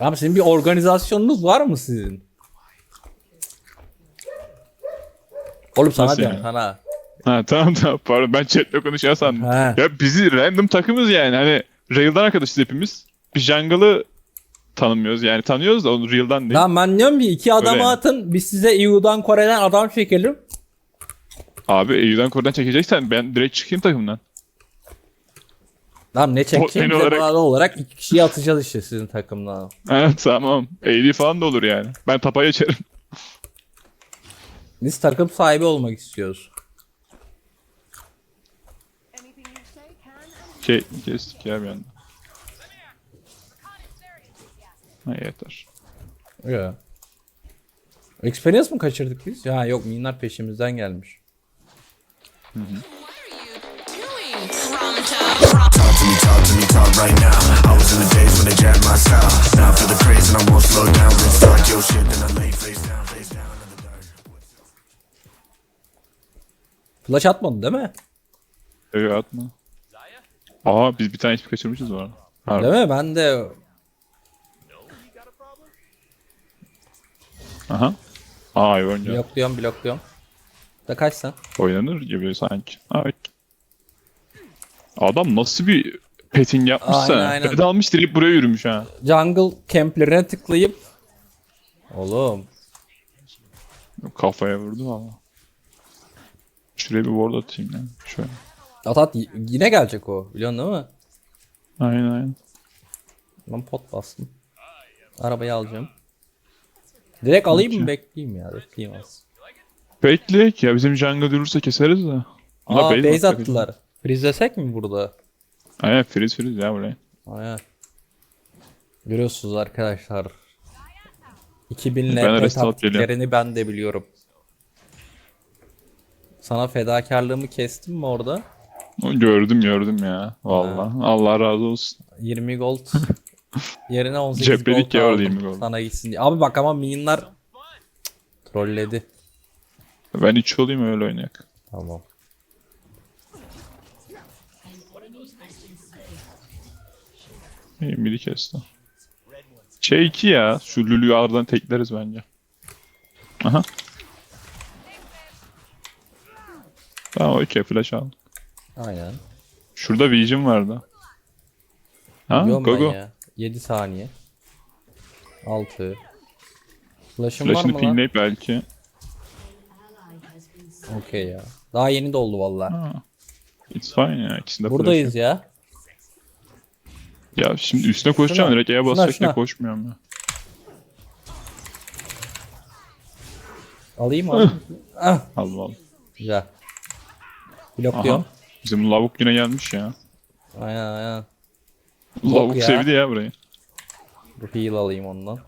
Abi sizin bir organizasyonunuz var mı sizin? Oğlum sana Nasıl diyorum yani? sana. Ha tamam tamam pardon ben chatle konuşuyor sandım. Ha. Ya bizi random takımız yani hani Real'dan arkadaşız hepimiz. Bir jungle'ı tanımıyoruz yani tanıyoruz da onu Real'dan değil. Lan ben diyorum ki iki adamı Öyle yani. atın biz size EU'dan Kore'den adam çekelim. Abi EU'dan kordan çekeceksen ben direkt çıkayım takımdan. Lan ne çekeceğim olarak- bağlı olarak iki kişiyi atacağız işte sizin takımdan. Evet tamam. AD falan da olur yani. Ben tapayı açarım. Biz takım sahibi olmak istiyoruz. And Şey kestik ya bir anda. Ha yeter. Ya. Experience mı kaçırdık biz? Ya yok minler peşimizden gelmiş. doing, Prompto? To me, talk to me, talk right now. I was in the days when they jacked my style. Now I feel the craze and I won't slow down. Then start your shit, then I lay face down, face down in the dirt. Flash atmadın değil mi? Evet atma. Aa biz bir tane hiçbir kaçırmışız var. Harbi. Değil mi? Ben de Aha. Aa iyi oynuyor. blokluyorum blokluyorum. Da kaç sen? Oynanır gibi sanki. Evet. Adam nasıl bir petting yapmışsa. Aynen, aynen. Pet almış direkt buraya yürümüş ha. Jungle camplerine tıklayıp Oğlum Kafaya vurdu ama. Şuraya bir ward atayım ya. Şöyle. at at yine gelecek o biliyorsun değil mi? Aynen aynen. Ben pot bastım. Arabayı alacağım. Direkt alayım mı Okey. bekleyeyim ya bekleyeyim az. Bekleyek ya bizim jungle durursa keseriz de. Aa base attılar. Freezelesek mi burada? Aynen freeze freeze ya buraya. Aynen. Görüyorsunuz arkadaşlar. 2000 Ben LP taktiklerini ben de biliyorum. Sana fedakarlığımı kestim mi orada? Gördüm gördüm ya. Vallahi. Allah razı olsun. 20 gold yerine 18 Cepledik gold ya orada aldım 20 gold. sana gitsin diye. Abi bak ama minionlar trolledi. Ben iç olayım öyle oynayak. Tamam. İyi biri kesti. Şey 2 ya. Şu Lulu'yu aradan tekleriz bence. Aha. Tamam okey flash aldım. Aynen. Şurada Vision vardı. Ha Biliyorum go ben go. ya. 7 saniye. 6. Flash'ım var Flash'ını mı lan? pingleyip belki. Okey ya. Daha yeni doldu valla. Ha. It's fine ya. İkisinde flash Buradayız yok. ya. Ya şimdi üstüne koşacağım direkt E'ye basacak şuna. diye koşmuyorum ya. Alayım mı? ah, Allah Allah. güzel. Aha. Blokluyorum. Bizim lavuk yine gelmiş ya. Aynen aynen. Lavuk ya. sevdi ya burayı. Dur heal alayım ondan.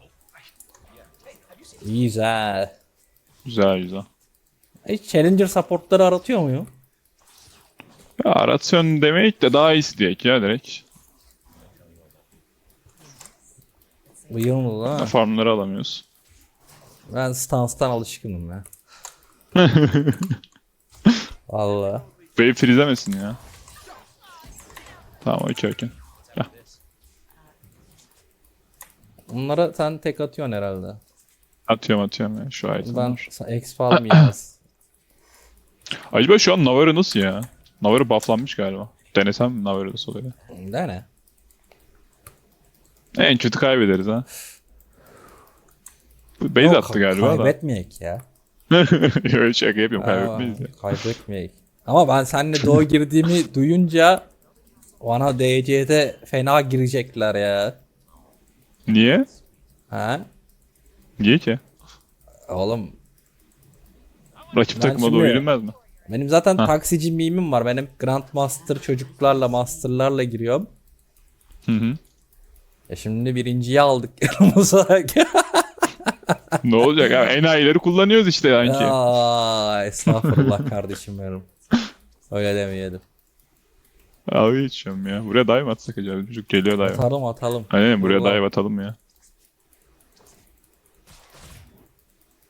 Güzel. Güzel güzel. Hiç Challenger supportları aratıyor muyum? Ya aratyon demek de daha iyisi diyek ya direkt. Uyumlu ha. Farmları alamıyoruz. Ben stanstan alışkınım ya. Valla. Wave freezemesin ya. Tamam okey. Ya. Bunlara sen tek atıyorsun herhalde. Atıyorum atıyorum ya şu item Ben sa- exp almayacağız. Acaba şu an Navarro nasıl ya? Navarro bufflanmış galiba. Denesem Navarro nasıl oluyor? De ne? En kötü kaybederiz ha. Base Yok, attı galiba da. Kaybetmeyek ya. Öyle şaka yapıyorum kaybetmeyiz ya. Kaybetmeyek. Ama ben seninle doğu girdiğimi duyunca bana DC'de fena girecekler ya. Niye? Ha? Niye ki? Oğlum Rakip Ben takıma doğru yürünmez mi? benim zaten Ha. taksici mimim var. Benim Grandmaster çocuklarla masterlarla giriyorum. Hı hı. Ya şimdi birinciyi aldık yanımıza. ne olacak abi? Enayileri kullanıyoruz işte sanki. Aa, estağfurullah kardeşim benim. Öyle demeyelim. Abi geçiyorum ya. Buraya dive atsak acaba? Çocuk geliyor dive. Atalım atalım. Aynen buraya Vallahi. dive atalım ya.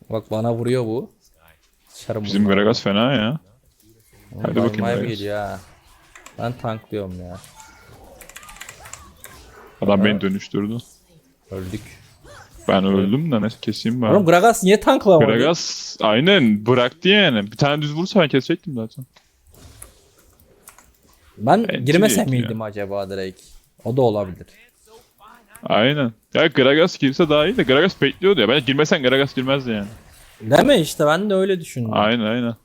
Bak bana vuruyor bu. Sıçarım Bizim. Gragas fena ya. Hadi bakayım Gragas. geliyor ha. Ben tanklıyorum ya. Adam beni dönüştürdü. Öldük. Ben öldüm de neyse keseyim Oğlum ben. Gragas niye tanklamadı? Gragas aynen bıraktı yani. Bir tane düz vursa ben kesecektim zaten. Ben Bence girmesem değil ya. miydim acaba direkt? O da olabilir. Aynen. Ya Gragas girse daha iyi de Gragas bekliyordu ya. Ben girmesen Gragas girmezdi yani. Deme işte ben de öyle düşündüm. Aynen aynen.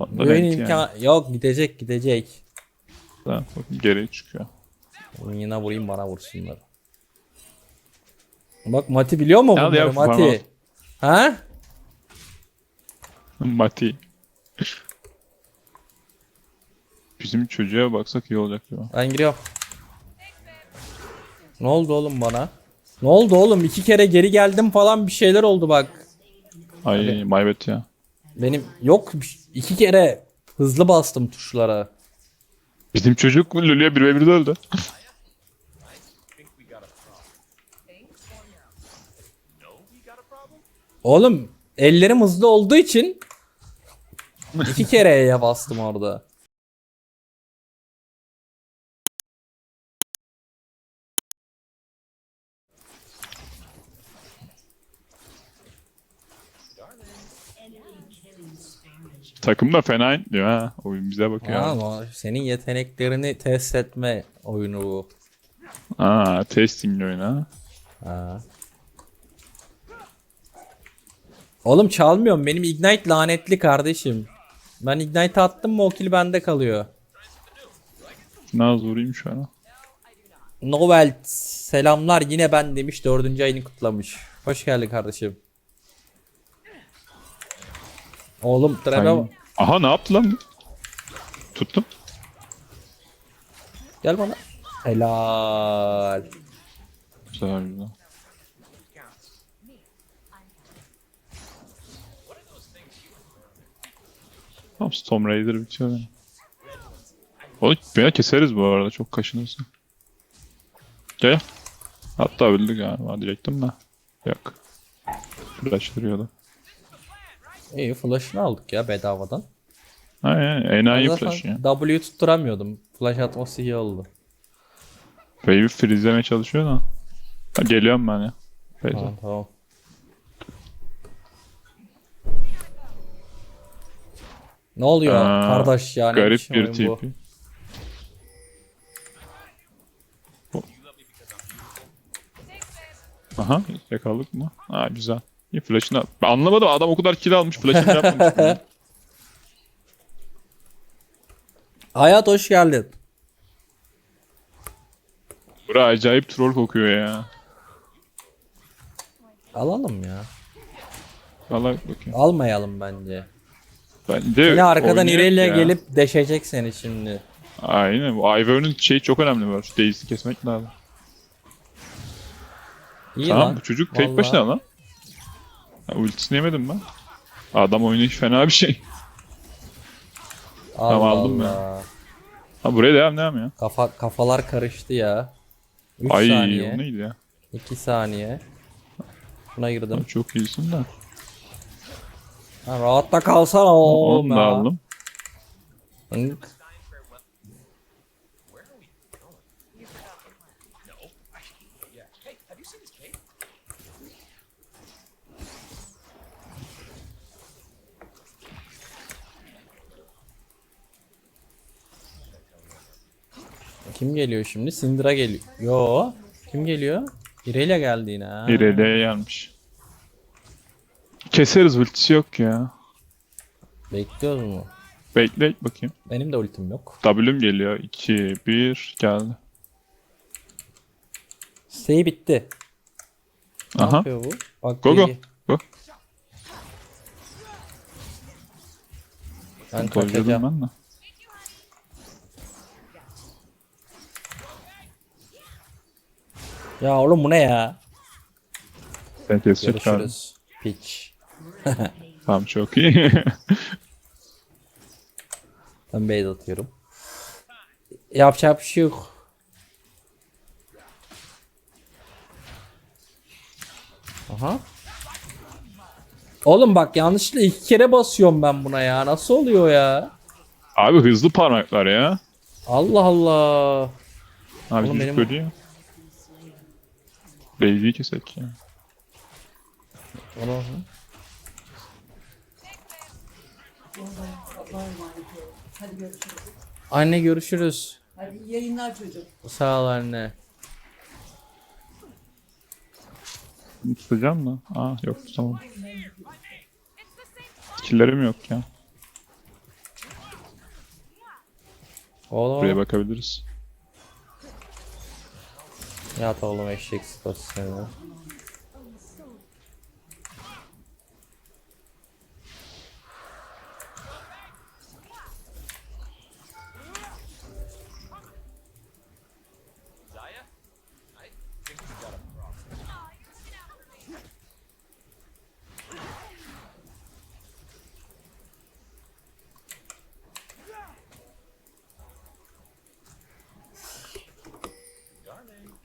Böyle belki imkan yok gidecek gidecek. Tamam, bakın geri çıkıyor. Yine vurayım bana vursunlar. Bak Mati biliyor mu bunları ya, Mati? Ha? Mati. Bizim çocuğa baksak iyi olacak ya. Ben giriyorum. Ne oldu oğlum bana? Ne oldu oğlum? İki kere geri geldim falan bir şeyler oldu bak. Ay maybet ya. Benim yok iki kere hızlı bastım tuşlara. Bizim çocuk Lulu'ya 1 ve 1'de öldü. Oğlum ellerim hızlı olduğu için iki kere E'ye bastım orada. Takım da fena diyor ha. Oyun bize bakıyor. Ama senin yeteneklerini test etme oyunu bu. Aa, testing oyunu ha. Ha. Oğlum çalmıyorum. Benim Ignite lanetli kardeşim. Ben Ignite attım mı o kill bende kalıyor. Naz vurayım şu an. Novel selamlar yine ben demiş dördüncü ayını kutlamış. Hoş geldin kardeşim. Oğlum Aynen. Aha ne yaptı lan? Tuttum. gel bana. Helal. Güzel güzel. Tamam Storm Raider bitiyor benim. Oğlum beni keseriz bu arada çok kaşınırsın. Gel. Hatta öldü galiba diyecektim de. Yok. Flash duruyordu. İyi flash'ını aldık ya bedavadan. Aynen Ben enayi zaten flash ya. W tutturamıyordum. Flash atması iyi oldu. Wave'i freezelemeye çalışıyor da. Ha, geliyorum ben ya. Feyza. Tamam tamam. Ne oluyor Aa, kardeş ya? ne Garip bir? TP. Aha yakaladık mı? Ha güzel. İyi flash'ını anlamadım adam o kadar kill almış flash'ını yapmamış. Hayat hoş geldin. Bura acayip troll kokuyor ya. Alalım ya. Valla bakayım. Almayalım bence. Bence Yine arkadan oynayak İrelia ya. gelip deşecek seni şimdi. Aynen bu Ivern'ın şeyi çok önemli var. Şu Daze'i kesmek lazım. İyi tamam lan. bu çocuk tek Vallahi. başına lan. Ha, ultisini yemedim ben. Adam oynayış fena bir şey. Allah Tamam, aldım ben. Allah. Ha buraya devam devam ya. Kafa, kafalar karıştı ya. 3 Ay saniye. neydi ya? 2 saniye. Buna girdim. Çok iyisin de. Ha, rahatta kalsana oğlum Onu da ya. aldım. Hınk. Kim geliyor şimdi? Syndra geliyor. Yo. Kim geliyor? Irelia geldi yine ha. İrelia'ya gelmiş. Keseriz ultisi yok ya. Bekliyoruz mu? Bekle bakayım. Benim de ultim yok. W'm geliyor. 2, 1 geldi. Stay bitti. Ne Aha. yapıyor bu? Bak Go go. bilgi. Go. Ben kaçacağım. ben de. Ya oğlum bu ne ya? Ben kesecek galiba. Görüşürüz. Piç. Tamam çok iyi. Ben base atıyorum. Yapacak bir şey yok. Aha. Oğlum bak yanlışlıkla iki kere basıyorum ben buna ya. Nasıl oluyor ya? Abi hızlı parmaklar ya. Allah Allah. Abi Oğlum çocuk benim- böyle ya. Lazy'yi kesek ya. Onu Hadi görüşürüz. Anne görüşürüz. Hadi iyi yayınlar çocuğum. Sağ ol anne. Tutacağım mı? Aa yok tamam. Skill'lerim yok ya. Oğlum. Buraya bakabiliriz. Yat oğlum eşek sıpası seni.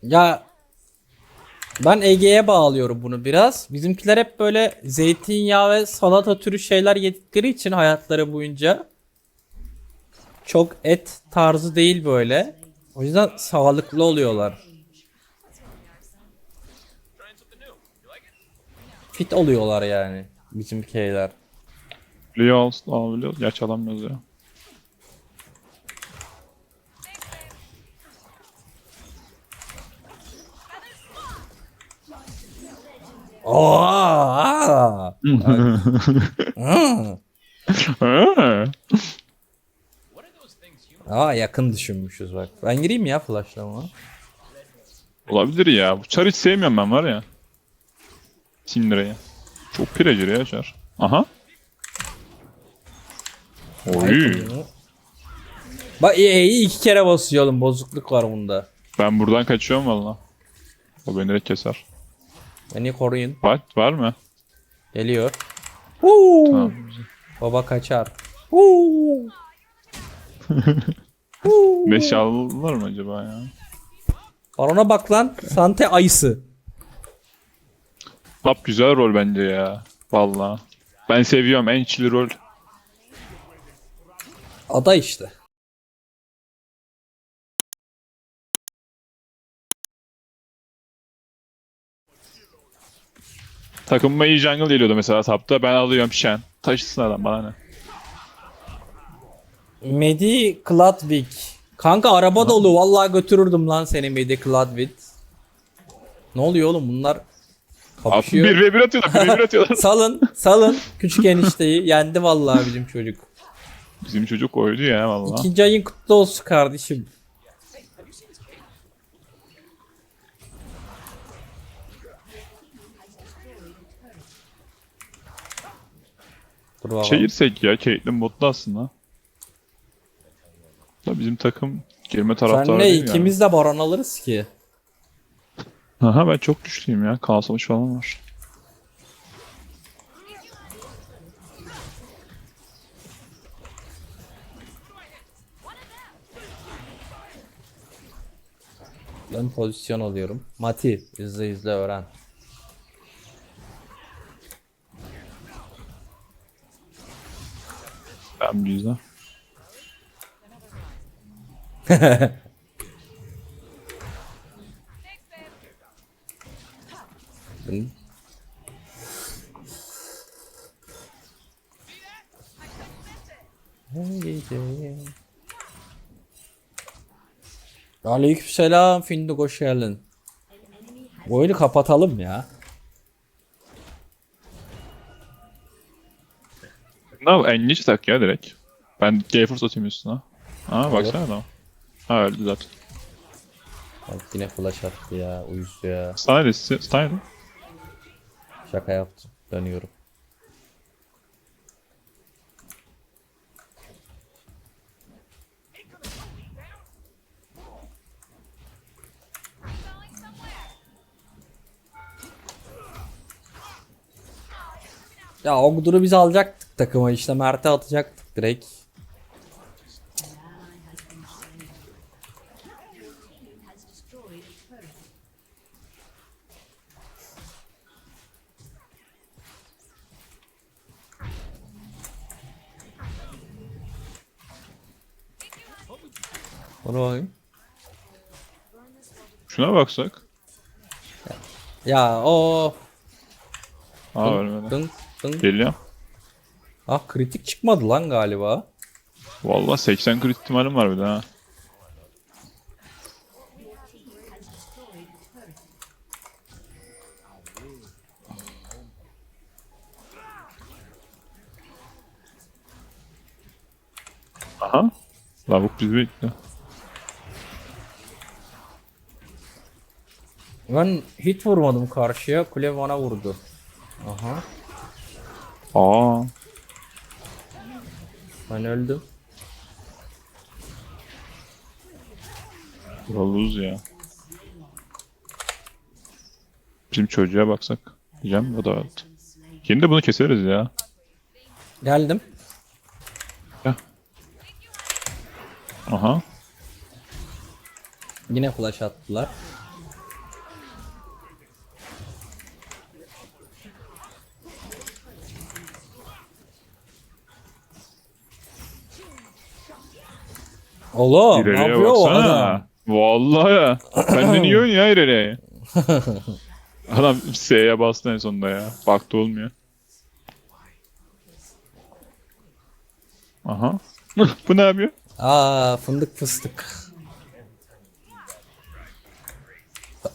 Ya ben Ege'ye bağlıyorum bunu biraz. Bizimkiler hep böyle zeytinyağı ve salata türü şeyler yedikleri için hayatları boyunca çok et tarzı değil böyle. O yüzden sağlıklı oluyorlar. Fit oluyorlar yani bizimkiler. Leo alsın alabiliyoruz. Gerçi alamıyoruz ya. Aa! Aa! Yakın düşünmüşüz bak. Ben gireyim ya flashlama. Olabilir ya. Bu çar hiç sevmiyorum ben var ya. Syndra'yı. Çok pirecir ya çar. Aha. Oy. Bak E'yi iki kere basıyor oğlum. Bozukluk var bunda. Ben buradan kaçıyorum valla. O beni direkt keser. Beni koruyun. Var, var mı? Geliyor. Huu! Tamam. Baba kaçar. Huu! Huu! Beş aldılar mı acaba ya? Barona bak lan. Sante ayısı. Tap güzel rol bence ya. Valla. Ben seviyorum en chill rol. Ada işte. Takımıma iyi jungle geliyordu mesela tapta. Ben alıyorum Shen. Taşısın adam bana ne. Medi Kladvik. Kanka araba dolu. Vallahi götürürdüm lan seni Medi Kladvik. Ne oluyor oğlum bunlar? Abi Kapışıyor. 1 ve 1 atıyorlar. 1 ve 1 atıyorlar. salın, salın. Küçük enişteyi. Yendi vallahi bizim çocuk. Bizim çocuk oydu ya valla. İkinci ayın kutlu olsun kardeşim. Dur bakalım. Çevirsek ya. Caitlyn botlu aslında. Da bizim takım girme taraftarı Senle değil yani. ikimiz de baron alırız ki. Aha ben çok güçlüyüm ya. Kalsamış falan var. Ben pozisyon alıyorum. Mati izle izle öğren. Ben bir yüzden. Aleykümselam Finduk hoş geldin. Bu oyunu kapatalım ya. Ne yap? Engage tak ya direkt. Ben Gayforce atayım üstüne. Aa baksana adam. Ha öldü zaten. Bak yine flash attı ya uyusu ya. Style, style. Şaka yaptım. Dönüyorum. Ya Ogdur'u biz alacaktık takıma işte Mert'e atacaktık direkt. Dur bakayım. Şuna baksak. Ya o. Aa ölmedi. Dın, dın. Geliyor. Ah kritik çıkmadı lan galiba. Vallahi 80 crit ihtimalim var bir de ha. Aha. Lavuk bizi bekliyor. Ben hiç vurmadım karşıya. Kule bana vurdu. Aha. Aa. Ben öldüm. Kraluz ya. Bizim çocuğa baksak. Diyeceğim o da öldü. Yine de bunu keseriz ya. Geldim. Aha. Yine flash attılar. Oğlum ne İleriye yapıyor o adam? baksana. Vallahi ya. Benden iyi oynuyor ya ileriye. Adam S'ye bastı en sonunda ya. Baktı olmuyor. Aha. Bu ne yapıyor? Aa fındık fıstık.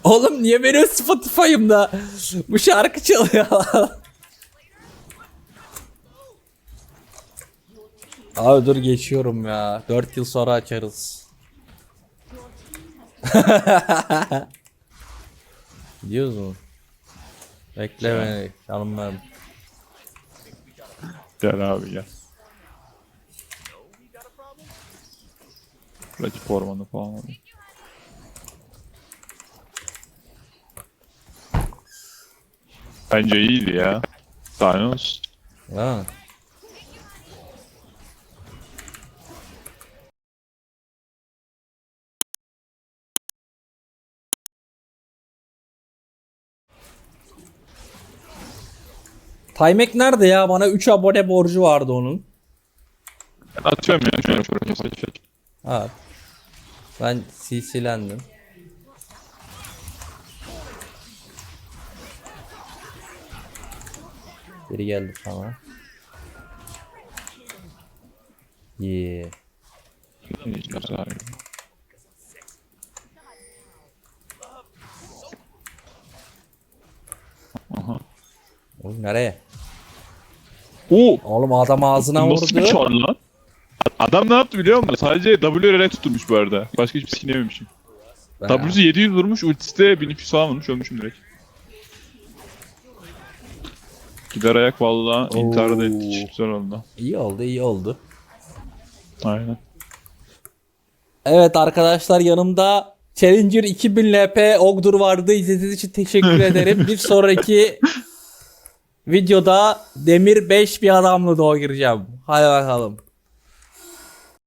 Oğlum niye benim Spotify'ımda bu şarkı çalıyor? Abi dur geçiyorum ya. 4 yıl sonra açarız. Gidiyoruz mu? Bekle beni. Canım benim. Gel abi gel. Rakip ormanı falan alayım. Bence iyiydi ya. Olsun. Ha. Timek nerede ya? Bana 3 abone borcu vardı onun. Ben atıyorum ya şöyle şöyle şöyle. Ha. Ben CC'lendim. Biri geldi sana. Yeah. Güzel. Oğlum nereye? Oo! Oğlum adam ağzına Nasıl bir vurdu. çar lan? Adam ne yaptı biliyor musun? Sadece WR'e tutulmuş bu arada. Başka hiçbir skin yememişim. W'su 700 vurmuş, ultisi de 1200 falan vurmuş, ölmüşüm direkt. Gider ayak valla intihar da ettik. Güzel oldu. İyi oldu, iyi oldu. Aynen. Evet arkadaşlar yanımda Challenger 2000 LP Ogdur vardı. İzlediğiniz için teşekkür ederim. Bir sonraki videoda Demir 5 bir adamla doğu gireceğim. Hadi bakalım.